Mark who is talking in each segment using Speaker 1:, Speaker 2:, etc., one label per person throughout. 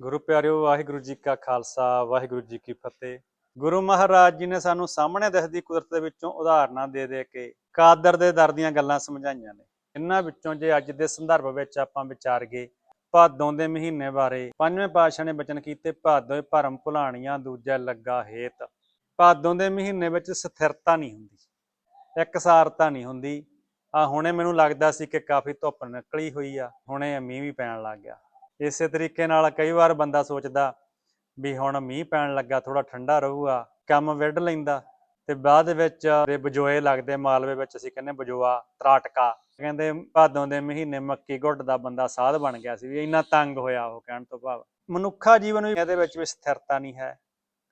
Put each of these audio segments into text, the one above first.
Speaker 1: ਗੁਰੂ ਪਿਆਰਿਓ, ਵਾਹਿਗੁਰੂ ਜੀ ਕਾ ਖਾਲਸਾ, ਵਾਹਿਗੁਰੂ ਜੀ ਕੀ ਫਤਿਹ। ਗੁਰੂ ਮਹਾਰਾਜ ਜੀ ਨੇ ਸਾਨੂੰ ਸਾਹਮਣੇ ਦਿਖਦੀ ਕੁਦਰਤ ਦੇ ਵਿੱਚੋਂ ਉਦਾਹਰਨਾਂ ਦੇ ਦੇ ਕੇ ਕਾਦਰ ਦੇ ਦਰ ਦੀਆਂ ਗੱਲਾਂ ਸਮਝਾਈਆਂ ਨੇ। ਇਹਨਾਂ ਵਿੱਚੋਂ ਜੇ ਅੱਜ ਦੇ ਸੰਦਰਭ ਵਿੱਚ ਆਪਾਂ ਵਿਚਾਰਗੇ ਭਾਦੋਂ ਦੇ ਮਹੀਨੇ ਬਾਰੇ, ਪੰਜਵੇਂ ਪਾਤਸ਼ਾਹ ਨੇ ਬਚਨ ਕੀਤੇ, ਭਾਦੋਂ ਭਰਮ ਭੁਲਾਣੀਆਂ, ਦੂਜਾ ਲੱਗਾ ਹੇਤ। ਭਾਦੋਂ ਦੇ ਮਹੀਨੇ ਵਿੱਚ ਸਥਿਰਤਾ ਨਹੀਂ ਹੁੰਦੀ, ਇਕਸਾਰਤਾ ਨਹੀਂ ਹੁੰਦੀ। ਆ ਹੁਣੇ ਮੈਨੂੰ ਲੱਗਦਾ ਸੀ ਕਿ ਕਾਫੀ ਧੁੱਪ ਨਿਕਲੀ ਹੋਈ ਆ, ਹੁਣੇ ਮੀਂਹ ਵੀ ਪੈਣ ਲੱਗ ਗਿਆ। ਇਸੇ ਤਰੀਕੇ ਨਾਲ ਕਈ ਵਾਰ ਬੰਦਾ ਸੋਚਦਾ ਵੀ ਹੁਣ ਮੀਂਹ ਪੈਣ ਲੱਗਾ ਥੋੜਾ ਠੰਡਾ ਰਹੂਗਾ, ਕੰਮ ਵਿੱਢ ਲੈਂਦਾ। ਤੇ ਬਾਅਦ ਵਿੱਚ ਦੇ ਬਜੋਏ ਲੱਗਦੇ ਮਾਲਵੇ ਵਿੱਚ ਅਸੀਂ ਕਹਿੰਦੇ ਬਜੋਆ, ਤਰਾਟਕਾ। ਕਹਿੰਦੇ ਭਾਦੋਂ ਦੇ ਮਹੀਨੇ ਮੱਕੀ ਗੁੱਟ ਦਾ ਬੰਦਾ ਸਾਧ ਬਣ ਗਿਆ ਸੀ ਵੀ ਇੰਨਾ ਤੰਗ ਹੋਇਆ ਉਹ ਕਹਿਣ ਤੋਂ ਭਾਵ। ਮਨੁੱਖਾ ਜੀਵਨ ਵੀ ਇਹਦੇ ਵਿੱਚ ਵੀ ਸਥਿਰਤਾ ਨਹੀਂ ਹੈ।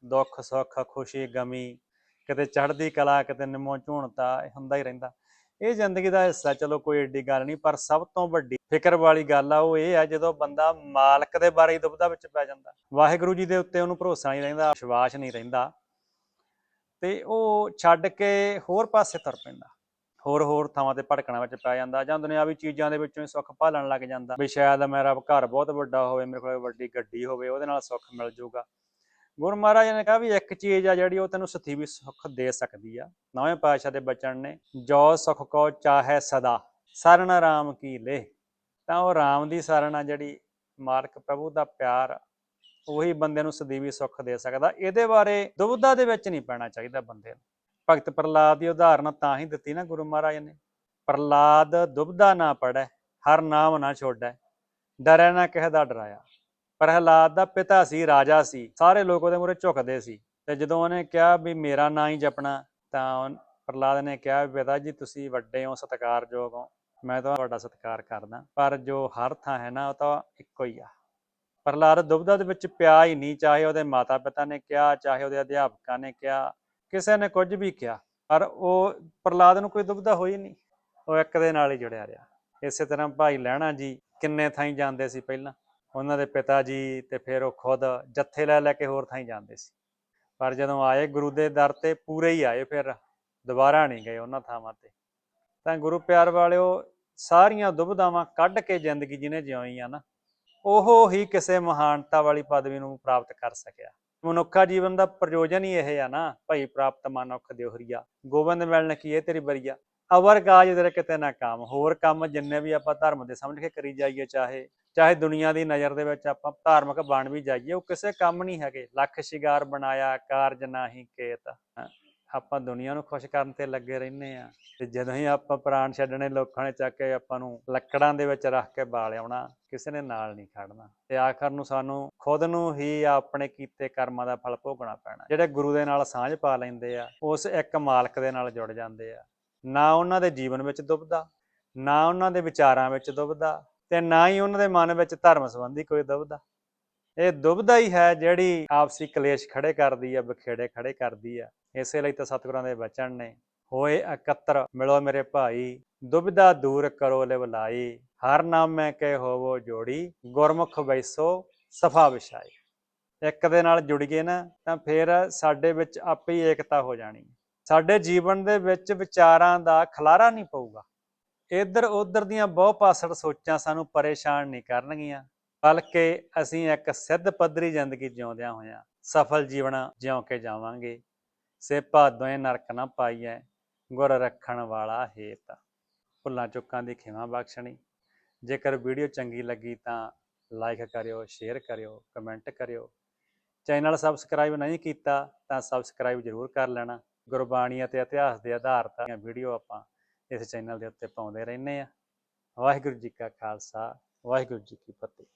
Speaker 1: ਦੁੱਖ, ਸੁੱਖ, ਖੁਸ਼ੀ, ਗਮੀ, ਕਿਤੇ ਚੜ੍ਹਦੀ ਕਲਾ, ਕਿਤੇ ਨਿਮੋ ਝੂਣਤਾ, ਇਹ ਹੁੰਦਾ ਹੀ ਰਹਿੰਦਾ। ਇਹ ਜ਼ਿੰਦਗੀ ਦਾ ਹਿੱਸਾ, ਚਲੋ ਕੋਈ ਏਡੀ ਗੱਲ ਨਹੀਂ, ਪਰ ਸਭ ਤੋਂ ਵੱਡੀ ਫਿਕਰ ਵਾਲੀ ਗੱਲ ਆ, ਉਹ ਇਹ ਆ, ਜਦੋਂ ਬੰਦਾ ਮਾਲਕ ਦੇ ਬਾਰੇ ਹੀ ਦੁਬਦਾ ਵਿੱਚ ਪੈ ਜਾਂਦਾ। ਵਾਹਿਗੁਰੂ ਜੀ ਦੇ ਉੱਤੇ ਉਹਨੂੰ ਭਰੋਸਾ ਨਹੀਂ ਰਹਿੰਦਾ, ਵਿਸ਼ਵਾਸ ਨਹੀਂ ਰਹਿੰਦਾ, ਤੇ ਉਹ ਛੱਡ ਕੇ ਹੋਰ ਪਾਸੇ ਤੁਰ ਪੈਂਦਾ। ਹੋਰ ਹੋਰ ਥਾਵਾਂ ਤੇ ਭਟਕਣਾ ਵਿੱਚ ਪੈ ਜਾਂਦਾ, ਜਾਂ ਦੁਨਿਆਵੀ ਚੀਜ਼ਾਂ ਦੇ ਵਿੱਚੋਂ ਹੀ ਸੁੱਖ ਭਾਲਣ ਲੱਗ ਜਾਂਦਾ। ਵੀ ਸ਼ਾਇਦ ਮੇਰਾ ਘਰ ਬਹੁਤ ਵੱਡਾ ਹੋਵੇ, ਮੇਰੇ ਕੋਲ ਵੱਡੀ ਗੱਡੀ ਹੋਵੇ, ਉਹਦੇ ਨਾਲ ਸੁੱਖ ਮਿਲ ਜਾਊਗਾ। ਗੁਰੂ ਮਹਾਰਾਜ ਨੇ ਕਿਹਾ ਵੀ ਇੱਕ ਚੀਜ਼ ਆ ਜਿਹੜੀ ਉਹ ਤੈਨੂੰ ਸਥੀਵੀ ਸੁੱਖ ਦੇ ਸਕਦੀ ਆ। ਨਵੇਂ ਪਾਤਸ਼ਾਹ ਦੇ ਬਚਨ ਨੇ, ਜੋ ਸੁਖ ਕੋ ਚਾਹੇ ਸਦਾ, ਸਰਨ ਰਾਮ ਕੀ ਲੈ ਤਾਂ ਉਹ ਰਾਮ ਦੀ ਸਰਨ ਆ ਜਿਹੜੀ ਮਾਲਕ ਪ੍ਰਭੂ ਦਾ ਪਿਆਰ ਉਹੀ ਬੰਦੇ ਨੂੰ ਸਦੀਵੀ ਸੁੱਖ ਦੇ ਸਕਦਾ। ਇਹਦੇ ਬਾਰੇ ਦੁਬਿਧਾ ਦੇ ਵਿੱਚ ਨਹੀਂ ਪੈਣਾ ਚਾਹੀਦਾ ਬੰਦੇ ਨੂੰ। ਭਗਤ ਪ੍ਰਲਾਦ ਦੀ ਉਦਾਹਰਨ ਤਾਂ ਹੀ ਦਿੱਤੀ ਨਾ ਗੁਰੂ ਮਹਾਰਾਜ ਨੇ। ਪ੍ਰਲਾਦ ਦੁਬਿਧਾ ਨਾ ਪੜੈ ਹਰ ਨਾਮ ਨਾ ਛੋੜੈ ਡਰੈ ਨਾ ਕਿਸੇ ਦਾ ਡਰਾਇਆ। ਪ੍ਰਹਲਾਦ ਦਾ ਪਿਤਾ ਸੀ, ਰਾਜਾ ਸੀ। ਸਾਰੇ ਲੋਕ ਉਹਦੇ ਮੂਹਰੇ ਝੁਕਦੇ ਸੀ ਤੇ ਜਦੋਂ ਉਹਨੇ ਕਿਹਾ ਵੀ ਮੇਰਾ ਨਾਂ ਹੀ ਜਪਣਾ, ਤਾਂ ਉਹ- ਪ੍ਰਹਲਾਦ ਨੇ ਕਿਹਾ ਵੀ ਪਿਤਾ ਜੀ, ਤੁਸੀਂ ਵੱਡੇ ਹੋ, ਸਤਿਕਾਰਯੋਗ ਹੋ। ਮੈਂ ਤਾਂ ਤੁਹਾਡਾ ਸਤਿਕਾਰ ਕਰਦਾ, ਪਰ ਜੋ ਹਰ ਥਾਂ ਹੈ ਨਾ, ਉਹ ਤਾਂ ਇੱਕੋ ਹੀ ਆ। ਪ੍ਰਹਲਾਦ ਦੁਬਿਧਾ ਦੇ ਵਿੱਚ ਪਿਆ ਹੀ ਨਹੀਂ, ਚਾਹੇ ਉਹਦੇ ਮਾਤਾ ਪਿਤਾ ਨੇ ਕਿਹਾ, ਚਾਹੇ ਉਹਦੇ ਅਧਿਆਪਕਾਂ ਨੇ ਕਿਹਾ, ਕਿਸੇ ਨੇ ਕੁਝ ਵੀ ਕਿਹਾ, ਪਰ ਉਹ ਪ੍ਰਹਲਾਦ ਨੂੰ ਕੋਈ ਦੁਬਿਧਾ ਹੋਈ ਨਹੀਂ। ਉਹ ਇੱਕ ਦੇ ਨਾਲ ਹੀ ਜੁੜਿਆ ਰਿਹਾ। ਇਸੇ ਤਰ੍ਹਾਂ ਭਾਈ ਲਹਿਣਾ ਜੀ ਕਿੰਨੇ ਥਾਈਂ ਜਾਂਦੇ ਸੀ ਪਹਿਲਾਂ। ਉਹਨਾਂ ਦੇ ਪਿਤਾ ਜੀ ਤੇ ਫਿਰ ਉਹ ਖੁਦ ਜੱਥੇ ਲੈ ਲੈ ਕੇ ਹੋਰ ਥਾਂ ਹੀ ਜਾਂਦੇ ਸੀ। ਪਰ ਜਦੋਂ ਆਏ ਗੁਰੂ ਦੇ ਦਰ ਤੇ ਪੂਰੇ ਹੀ ਆਏ ਫਿਰ ਦੁਬਾਰਾ ਨਹੀਂ ਗਏ ਉਹਨਾਂ ਥਾਵਾਂ ਤੇ। ਤਾਂ ਗੁਰੂ ਪਿਆਰ ਵਾਲਿਓ ਸਾਰੀਆਂ ਦੁਬਿਧਾਵਾਂ ਕੱਢ ਕੇ ਜ਼ਿੰਦਗੀ ਜਿਹਨੇ ਜਿਉਈ ਆ ਨਾ, ਉਹ ਹੀ ਕਿਸੇ ਮਹਾਨਤਾ ਵਾਲੀ ਪਦਵੀ ਨੂੰ ਪ੍ਰਾਪਤ ਕਰ ਸਕਿਆ। ਮਨੁੱਖਾ ਜੀਵਨ ਦਾ ਪ੍ਰਯੋਜਨ ਹੀ ਇਹ ਆ ਨਾ, ਭਈ ਪ੍ਰਾਪਤ ਮਨੁੱਖ ਦਿਉਹਰੀਆ ਗੋਬਿੰਦ ਮਿਲਣ ਕੀ ਇਹ ਤੇਰੀ ਬਰੀਆ। ਅਵਰ ਕਾਜ ਤੇਰੇ ਕਿਤੇ ਨਾ ਕੰਮ, ਹੋਰ ਕੰਮ ਜਿੰਨੇ ਵੀ ਆਪਾਂ ਧਰਮ ਦੇ ਸਮਝ ਕੇ ਕਰੀ ਜਾਈਏ, ਚਾਹੇ ਚਾਹੇ ਦੁਨੀਆ ਦੀ ਨਜ਼ਰ ਦੇ ਵਿੱਚ ਆਪਾਂ ਧਾਰਮਿਕ ਬਣ ਵੀ ਜਾਈਏ, ਉਹ ਕਿਸੇ ਕੰਮ ਨਹੀਂ ਹੈਗੇ। ਲੱਖ ਸ਼ਿਗਾਰ ਬਣਾਇਆ, ਕਾਰਜ ਨਾਹੀ ਕੇਤ। ਆਪਾਂ ਦੁਨੀਆ ਨੂੰ ਖੁਸ਼ ਕਰਨ ਤੇ ਲੱਗੇ ਰਹਿੰਦੇ ਆ ਤੇ ਜਦੋਂ ਹੀ ਆਪਾਂ ਪ੍ਰਾਣ ਛੱਡਣੇ ਲੋਕਾਂ ਨੇ ਚੱਕ ਕੇ ਆਪਾਂ ਨੂੰ ਲੱਕੜਾਂ ਦੇ ਵਿੱਚ ਰੱਖ ਕੇ ਬਾਲ ਆਉਣਾ, ਕਿਸੇ ਨੇ ਨਾਲ ਨਹੀਂ ਖੜਨਾ। ਤੇ ਆਖਰ ਨੂੰ ਸਾਨੂੰ ਖੁਦ ਨੂੰ ਹੀ ਆਪਣੇ ਕੀਤੇ ਕਰਮਾਂ ਦਾ ਫਲ ਭੋਗਣਾ ਪੈਣਾ। ਜਿਹੜੇ ਗੁਰੂ ਦੇ ਨਾਲ ਸਾਂਝ ਪਾ ਲੈਂਦੇ ਆ, ਉਸ ਇੱਕ ਮਾਲਕ ਦੇ ਨਾਲ ਜੁੜ ਜਾਂਦੇ ਆ। ਨਾ ਉਹਨਾਂ ਦੇ ਜੀਵਨ ਵਿੱਚ ਦੁਬਦਾ, ਨਾ ਉਹਨਾਂ ਦੇ ਵਿਚਾਰਾਂ ਵਿੱਚ ਦੁਬਦਾ ਤੇ ਨਾ ਹੀ ਉਹਨਾਂ ਦੇ ਮਨ ਵਿੱਚ ਧਰਮ ਸੰਬੰਧੀ ਕੋਈ ਦੁਬਦਾ। ਇਹ ਦੁਬਦਾ ਹੀ ਹੈ ਜਿਹੜੀ ਆਪਸੀ ਕਲੇਸ਼ ਖੜੇ ਕਰਦੀ ਆ ਬਖੇੜੇ ਖੜੇ ਕਰਦੀ ਆ। ਇਸੇ ਲਈ ਤਾਂ ਸਤਿਗੁਰਾਂ ਦੇ ਬਚਨ ਨੇ, ਹੋਏ ਇਕੱਤਰ, ਮਿਲੋ ਮੇਰੇ ਭਾਈ ਦੁਬਿਧਾ ਦੂਰ ਕਰੋ ਲਿਵਲਾਈ ਹਰ ਨਾਮ ਮੈਂ ਕਹੇ ਹੋਵੋ ਜੋੜੀ, ਗੁਰਮੁਖ ਬੈਸੋ ਸਫਾ ਵਿਛਾਈ। ਇੱਕ ਦੇ ਨਾਲ ਜੁੜ ਗਏ ਨਾ, ਤਾਂ ਫਿਰ ਸਾਡੇ ਵਿੱਚ ਆਪੇ ਹੀ ਏਕਤਾ ਹੋ ਜਾਣੀ। ਸਾਡੇ ਜੀਵਨ ਦੇ ਵਿੱਚ ਵਿਚਾਰਾਂ ਦਾ ਖਲਾਰਾ ਨਹੀਂ ਪਊਗਾ। ਇੱਧਰ ਉੱਧਰ ਦੀਆਂ ਬਹੁ ਪਾਸੜ ਸੋਚਾਂ ਸਾਨੂੰ ਪਰੇਸ਼ਾਨ ਨਹੀਂ ਕਰਨਗੀਆਂ, ਬਲਕਿ ਅਸੀਂ ਇੱਕ ਸਿੱਧ ਪੱਧਰੀ ਜ਼ਿੰਦਗੀ ਜਿਉਂਦਿਆਂ ਹੋਇਆਂ ਸਫਲ ਜੀਵਨ ਜਿਉਂ ਕੇ ਜਾਵਾਂਗੇ। ਸੇ ਦੋਏ ਨਰਕ ਨਾ ਪਾਈਐ, ਗੁਰ ਰੱਖਣ ਵਾਲਾ ਹੇਤ। ਭੁੱਲਾਂ ਚੁੱਕਾਂ ਦੀ ਖਿਮਾ ਬਖਸ਼ਣੀ। ਜੇਕਰ ਵੀਡੀਓ ਚੰਗੀ ਲੱਗੀ ਤਾਂ ਲਾਈਕ ਕਰਿਓ, ਸ਼ੇਅਰ ਕਰਿਓ, ਕਮੈਂਟ ਕਰਿਓ। ਚੈਨਲ ਸਬਸਕ੍ਰਾਈਬ ਨਹੀਂ ਕੀਤਾ ਤਾਂ ਸਬਸਕ੍ਰਾਈਬ ਜ਼ਰੂਰ ਕਰ ਲੈਣਾ। ਗੁਰਬਾਣੀ ਅਤੇ ਇਤਿਹਾਸ ਦੇ ਆਧਾਰ ਤੇ ਵੀਡੀਓ ਆਪਾਂ ਇਸ ਚੈਨਲ ਦੇ ਉੱਤੇ ਪਾਉਂਦੇ ਰਹਿੰਦੇ ਆ ਵਾਹਿਗੁਰੂ ਜੀ ਕਾ ਖਾਲਸਾ, ਵਾਹਿਗੁਰੂ ਜੀ ਕੀ ਫਤਿਹ।